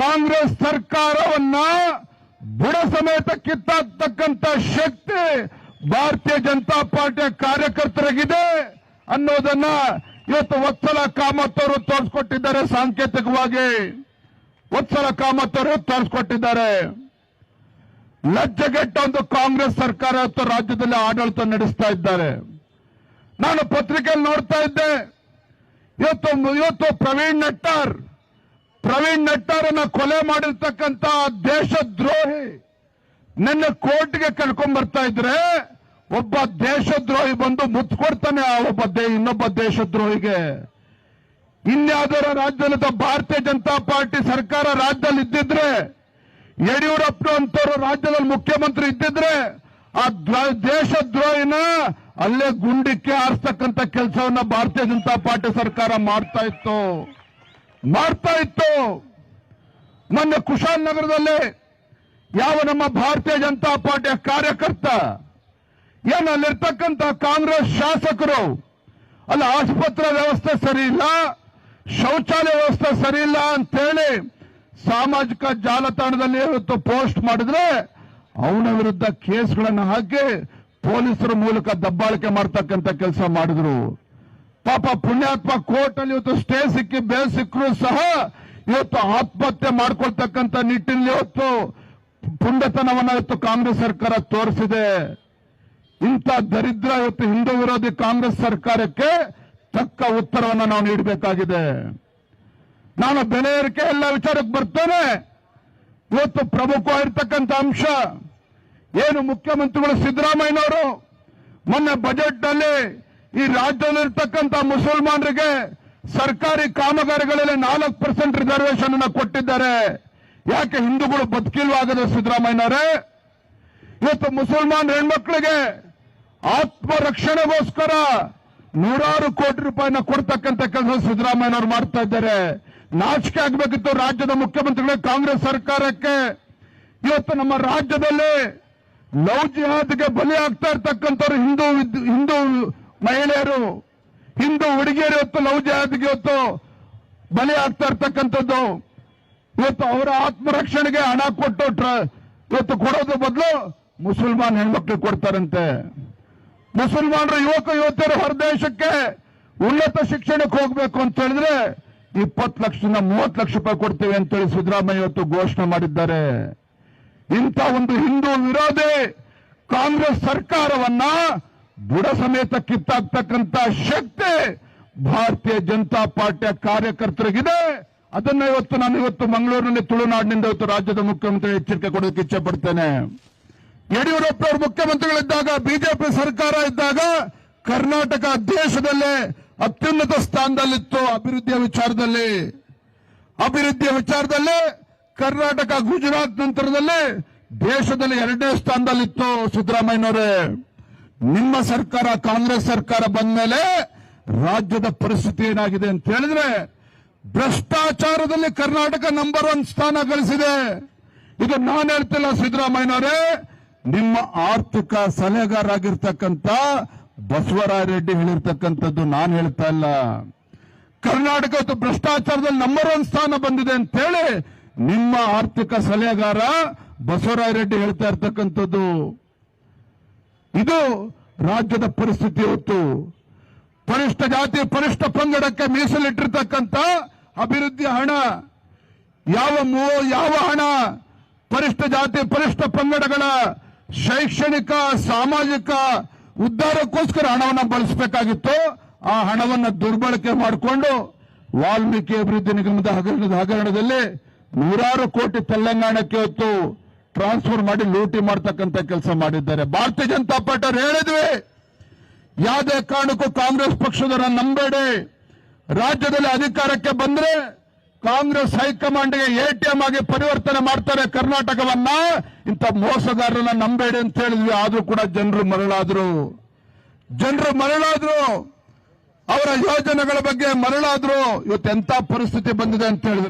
ಕಾಂಗ್ರೆಸ್ ಸರ್ಕಾರವನ್ನ ಬುಡ ಸಮೇತ ಕಿತ್ತಾಕ್ತಕ್ಕಂತ ಶಕ್ತಿ ಭಾರತೀಯ ಜನತಾ ಪಾರ್ಟಿಯ ಕಾರ್ಯಕರ್ತರಿಗಿದೆ ಅನ್ನೋದನ್ನ ಇವತ್ತು ವತ್ಸಲ ಕಾಮತ್ ಅವರು ತೋರಿಸ್ಕೊಟ್ಟಿದ್ದಾರೆ ಸಾಂಕೇತಿಕವಾಗಿ. ವತ್ಸಲ ಕಾಮತ್ ಅವರು ತೋರಿಸ್ಕೊಟ್ಟಿದ್ದಾರೆ. ಲಜ್ಜೆಗೆಟ್ಟ ಒಂದು ಕಾಂಗ್ರೆಸ್ ಸರ್ಕಾರ ಇವತ್ತು ರಾಜ್ಯದಲ್ಲಿ ಆಡಳಿತ ನಡೆಸ್ತಾ ಇದ್ದಾರೆ. ನಾನು ಪತ್ರಿಕೆಯಲ್ಲಿ ನೋಡ್ತಾ ಇದ್ದೆ. ಇವತ್ತು ಇವತ್ತು ಪ್ರವೀಣ್ ನಟ್ಟಾರ್ ಪ್ರವೀಣ್ ನಟ್ಟಾರನ್ನ ಕೊಲೆ ಮಾಡಿರ್ತಕ್ಕಂತ ದೇಶದ್ರೋಹಿ ನನ್ನ ಕೋರ್ಟ್ಗೆ ಕರ್ಕೊಂಡ್ ಬರ್ತಾ ಇದ್ರೆ ಒಬ್ಬ ದೇಶದ್ರೋಹಿ ಬಂದು ಮುತ್ಕೊಡ್ತಾನೆ ಆ ಒಬ್ಬ ಇನ್ನೊಬ್ಬ ದೇಶದ್ರೋಹಿಗೆ. ಇನ್ಯಾವುದರ ರಾಜ್ಯದ ಭಾರತೀಯ ಜನತಾ ಪಾರ್ಟಿ ಸರ್ಕಾರ ರಾಜ್ಯದಲ್ಲಿ ಇದ್ದಿದ್ರೆ ಯಡಿಯೂರಪ್ಪ ಅಂತವರು ರಾಜ್ಯದಲ್ಲಿ ಮುಖ್ಯಮಂತ್ರಿ ಇದ್ದಿದ್ರೆ, ಆ ದೇಶದ್ರೋಹಿನ ಅಲ್ಲೇ ಗುಂಡಿಕ್ಕೆ ಆರಿಸ್ತಕ್ಕಂತ ಕೆಲಸವನ್ನ ಭಾರತೀಯ ಜನತಾ ಪಾರ್ಟಿ ಸರ್ಕಾರ ಮಾಡ್ತಾ ಇತ್ತು. ಮಾಡ್ತಾ ಇತ್ತು. ಮೊನ್ನೆ ಕುಶಾಲ್ ನಗರದಲ್ಲಿ ಯಾವ ನಮ್ಮ ಭಾರತೀಯ ಜನತಾ ಪಾರ್ಟಿಯ ಕಾರ್ಯಕರ್ತ ಏನು ಅಲ್ಲಿರ್ತಕ್ಕಂಥ ಕಾಂಗ್ರೆಸ್ ಶಾಸಕರು, ಅಲ್ಲಿ ಆಸ್ಪತ್ರೆ ವ್ಯವಸ್ಥೆ ಸರಿ ಇಲ್ಲ, ಶೌಚಾಲಯ ವ್ಯವಸ್ಥೆ ಸರಿ ಇಲ್ಲ ಅಂತೇಳಿ ಸಾಮಾಜಿಕ ಜಾಲತಾಣದಲ್ಲಿ ಇವತ್ತು ಪೋಸ್ಟ್ ಮಾಡಿದ್ರೆ, ಅವನ ವಿರುದ್ಧ ಕೇಸ್ಗಳನ್ನು ಹಾಕಿ ಪೊಲೀಸರ ಮೂಲಕ ದಬ್ಬಾಳಿಕೆ ಮಾಡ್ತಕ್ಕಂಥ ಕೆಲಸ ಮಾಡಿದ್ರು. ಪಾಪ ಪುಣ್ಯಾತ್ಮ ಕೋರ್ಟ್ ಅಲ್ಲಿ ಇವತ್ತು ಸ್ಟೇ ಸಿಕ್ಕಿ ಬೇಲ್ ಸಿಕ್ಕರು ಸಹ ಇವತ್ತು ಆತ್ಮಹತ್ಯೆ ಮಾಡ್ಕೊಳ್ತಕ್ಕಂಥ ನಿಟ್ಟಿನಲ್ಲಿ ಇವತ್ತು ಪುಂಡತನವನ್ನ ಇವತ್ತು ಕಾಂಗ್ರೆಸ್ ಸರ್ಕಾರ ತೋರಿಸಿದೆ. ಇಂಥ ದರಿದ್ರ ಇವತ್ತು ಹಿಂದೂ ವಿರೋಧಿ ಕಾಂಗ್ರೆಸ್ ಸರ್ಕಾರಕ್ಕೆ ತಕ್ಕ ಉತ್ತರವನ್ನು ನಾವು ನೀಡಬೇಕಾಗಿದೆ. ನಾನು ಬೆಲೆ ಏರಿಕೆ ಎಲ್ಲ ವಿಚಾರಕ್ಕೆ ಬರ್ತೇನೆ. ಇವತ್ತು ಪ್ರಮುಖವಾಗಿರ್ತಕ್ಕಂಥ ಅಂಶ ಏನು ಮುಖ್ಯಮಂತ್ರಿಗಳು ಸಿದ್ದರಾಮಯ್ಯನವರು ಮೊನ್ನೆ ಬಜೆಟ್ನಲ್ಲಿ ಈ ರಾಜ್ಯದಲ್ಲಿರ್ತಕ್ಕಂಥ ಮುಸಲ್ಮಾನರಿಗೆ ಸರ್ಕಾರಿ ಕಾಮಗಾರಿಗಳಲ್ಲಿ ನಾಲ್ಕು ಪರ್ಸೆಂಟ್ ರಿಸರ್ವೇಶನ್ ಅನ್ನು ಕೊಟ್ಟಿದ್ದಾರೆ. ಯಾಕೆ ಹಿಂದೂಗಳು ಬದುಕಿಲ್ವಾಗದ ಸಿದ್ದರಾಮಯ್ಯನವರೇ? ಇವತ್ತು ಮುಸಲ್ಮಾನ್ ಹೆಣ್ಮಕ್ಳಿಗೆ ಆತ್ಮರಕ್ಷಣೆಗೋಸ್ಕರ ನೂರಾರು ಕೋಟಿ ರೂಪಾಯಿನ ಕೊಡ್ತಕ್ಕಂಥ ಕೆಲಸ ಸಿದ್ದರಾಮಯ್ಯನವರು ಮಾಡ್ತಾ ಇದ್ದಾರೆ. ನಾಚಿಕೆ ಆಗಬೇಕಿತ್ತು ರಾಜ್ಯದ ಮುಖ್ಯಮಂತ್ರಿಗಳಿಗೆ ಕಾಂಗ್ರೆಸ್ ಸರ್ಕಾರಕ್ಕೆ. ಇವತ್ತು ನಮ್ಮ ರಾಜ್ಯದಲ್ಲಿ ಲವ್ ಜಿಹಾದ್ಗೆ ಬಲಿ ಆಗ್ತಾ ಇರ್ತಕ್ಕಂಥವ್ರು ಹಿಂದೂ ಹಿಂದೂ ಮಹಿಳೆಯರು, ಹಿಂದೂ ಹುಡುಗಿಯರು ಇವತ್ತು ಲವ್ ಜಿಹಾದ್ಗೆ ಇವತ್ತು ಬಲಿ ಆಗ್ತಾ ಇರ್ತಕ್ಕಂಥದ್ದು. ಇವತ್ತು ಅವರ ಆತ್ಮರಕ್ಷಣೆಗೆ ಹಣ ಕೊಟ್ಟು ಇವತ್ತು ಕೊಡೋದು ಬದಲು ಮುಸಲ್ಮಾನ್ ಹೆಣ್ಮಕ್ಳು ಕೊಡ್ತಾರಂತೆ. ಮುಸಲ್ಮಾನರು ಯುವಕ ಯುವತಿಯರು ಹೊರದೇಶಕ್ಕೆ ಉನ್ನತ ಶಿಕ್ಷಣಕ್ಕೆ ಹೋಗ್ಬೇಕು ಅಂತ ಹೇಳಿದ್ರೆ ಇಪ್ಪತ್ತು ಲಕ್ಷದಿಂದ ಮೂವತ್ತು ಲಕ್ಷ ರೂಪಾಯಿ ಕೊಡ್ತೇವೆ ಅಂತೇಳಿ ಸಿದ್ದರಾಮಯ್ಯ ಇವತ್ತು ಘೋಷಣೆ ಮಾಡಿದ್ದಾರೆ. ಇಂಥ ಒಂದು ಹಿಂದೂ ವಿರೋಧಿ ಕಾಂಗ್ರೆಸ್ ಸರ್ಕಾರವನ್ನ ಬುಡ ಸಮೇತ ಕಿತ್ತಾಕ್ತಕ್ಕಂತ ಶಕ್ತಿ ಭಾರತೀಯ ಜನತಾ ಪಾರ್ಟಿಯ ಕಾರ್ಯಕರ್ತರಿಗಿದೆ. ಅದನ್ನ ಇವತ್ತು ನಾನು ಇವತ್ತು ಮಂಗಳೂರಿನಲ್ಲಿ ತುಳುನಾಡಿನಿಂದ ಇವತ್ತು ರಾಜ್ಯದ ಮುಖ್ಯಮಂತ್ರಿ ಎಚ್ಚರಿಕೆ ಕೊಡೋದಕ್ಕೆ ಇಚ್ಛೆ ಪಡ್ತೇನೆ ಯಡಿಯೂರಪ್ಪ ಅವರು ಮುಖ್ಯಮಂತ್ರಿಗಳಿದ್ದಾಗ, ಬಿಜೆಪಿ ಸರ್ಕಾರ ಇದ್ದಾಗ ಕರ್ನಾಟಕ ದೇಶದಲ್ಲೇ ಅತ್ಯುನ್ನತ ಸ್ಥಾನದಲ್ಲಿತ್ತು ಅಭಿವೃದ್ಧಿಯ ವಿಚಾರದಲ್ಲಿ. ಅಭಿವೃದ್ಧಿಯ ವಿಚಾರದಲ್ಲಿ ಕರ್ನಾಟಕ ಗುಜರಾತ್ ನಂತರದಲ್ಲಿ ದೇಶದಲ್ಲಿ ಎರಡನೇ ಸ್ಥಾನದಲ್ಲಿತ್ತು ಸಿದ್ದರಾಮಯ್ಯನವರೇ. ನಿಮ್ಮ ಸರ್ಕಾರ, ಕಾಂಗ್ರೆಸ್ ಸರ್ಕಾರ ಬಂದ ಮೇಲೆ ರಾಜ್ಯದ ಪರಿಸ್ಥಿತಿ ಏನಾಗಿದೆ ಅಂತ ಹೇಳಿದ್ರೆ, ಭ್ರಷ್ಟಾಚಾರದಲ್ಲಿ ಕರ್ನಾಟಕ ನಂಬರ್ ಒನ್ ಸ್ಥಾನ ಗಳಿಸಿದೆ. ಇದು ನಾನು ಹೇಳ್ತಿಲ್ಲ ಸಿದ್ದರಾಮಯ್ಯನವರೇ, ನಿಮ್ಮ ಆರ್ಥಿಕ ಸಲಹೆಗಾರಾಗಿರ್ತಕ್ಕಂಥ ಬಸವರಾಯ ರೆಡ್ಡಿ ಹೇಳಿರ್ತಕ್ಕಂಥದ್ದು ನಾನು ಹೇಳ್ತಾ ಇಲ್ಲ. ಕರ್ನಾಟಕ ಭ್ರಷ್ಟಾಚಾರದಲ್ಲಿ ನಂಬರ್ ಒನ್ ಸ್ಥಾನ ಬಂದಿದೆ ಅಂತ ಹೇಳಿ ನಿಮ್ಮ ಆರ್ಥಿಕ ಸಲಹೆಗಾರ ಬಸವರಾಯ ರೆಡ್ಡಿ ಹೇಳ್ತಾ ಇರ್ತಕ್ಕಂಥದ್ದು. ಇದು ರಾಜ್ಯದ ಪರಿಸ್ಥಿತಿ ಇವತ್ತು ಪರಿಷ್ಠ ಜಾತಿ, ಪರಿಷ್ಠ ಪಂಗಡಕ್ಕೆ ಮೀಸಲಿಟ್ಟಿರ್ತಕ್ಕಂಥ ಅಭಿವೃದ್ಧಿ ಹಣ, ಯಾವ ಯಾವ ಹಣ ಪರಿಷ್ಠ ಜಾತಿ, ಪರಿಷ್ಠ ಪಂಗಡಗಳ ಶೈಕ್ಷಣಿಕ, ಸಾಮಾಜಿಕ ಉದ್ಧಾರಕ್ಕೋಸ್ಕರ ಹಣವನ್ನು ಬಳಸಬೇಕಾಗಿತ್ತು. ಆ ಹಣವನ್ನು ದುರ್ಬಳಕೆ ಮಾಡಿಕೊಂಡು ವಾಲ್ಮೀಕಿ ಅಭಿವೃದ್ಧಿ ನಿಗಮದ ಹಗರಣದ ಹಗರಣದಲ್ಲಿ ನೂರಾರು ಕೋಟಿ ತೆಲಂಗಾಣಕ್ಕೆ ಹೊತ್ತು ಟ್ರಾನ್ಸ್ಫರ್ ಮಾಡಿ ಲೂಟಿ ಮಾಡ್ತಕ್ಕಂತ ಕೆಲಸ ಮಾಡಿದ್ದಾರೆ. ಭಾರತೀಯ ಜನತಾ ಪಾರ್ಟಿ ಅವರು ಹೇಳಿದ್ವಿ, ಯಾವುದೇ ಕಾರಣಕ್ಕೂ ಕಾಂಗ್ರೆಸ್ ಪಕ್ಷದವರ ನಂಬೇಡಿ ರಾಜ್ಯದಲ್ಲಿ ಅಧಿಕಾರಕ್ಕೆ ಬಂದ್ರೆ ಕಾಂಗ್ರೆಸ್ ಹೈಕಮಾಂಡ್ಗೆ ಎಟಿಎಂ ಆಗಿ ಪರಿವರ್ತನೆ ಮಾಡ್ತಾರೆ ಕರ್ನಾಟಕವನ್ನ. ಇಂಥ ಮೋಸಗಾರರನ್ನ ನಂಬೇಡಿ ಅಂತ ಹೇಳಿದ್ವಿ, ಆದ್ರೂ ಕೂಡ ಜನರು ಮರಳಾದ್ರು. ಜನರು ಮರಳಾದ್ರು, ಅವರ ಯೋಜನೆಗಳ ಬಗ್ಗೆ ಮರಳಾದ್ರು. ಇವತ್ತು ಎಂತ ಪರಿಸ್ಥಿತಿ ಬಂದಿದೆ ಅಂತ ಹೇಳಿದ್ರು.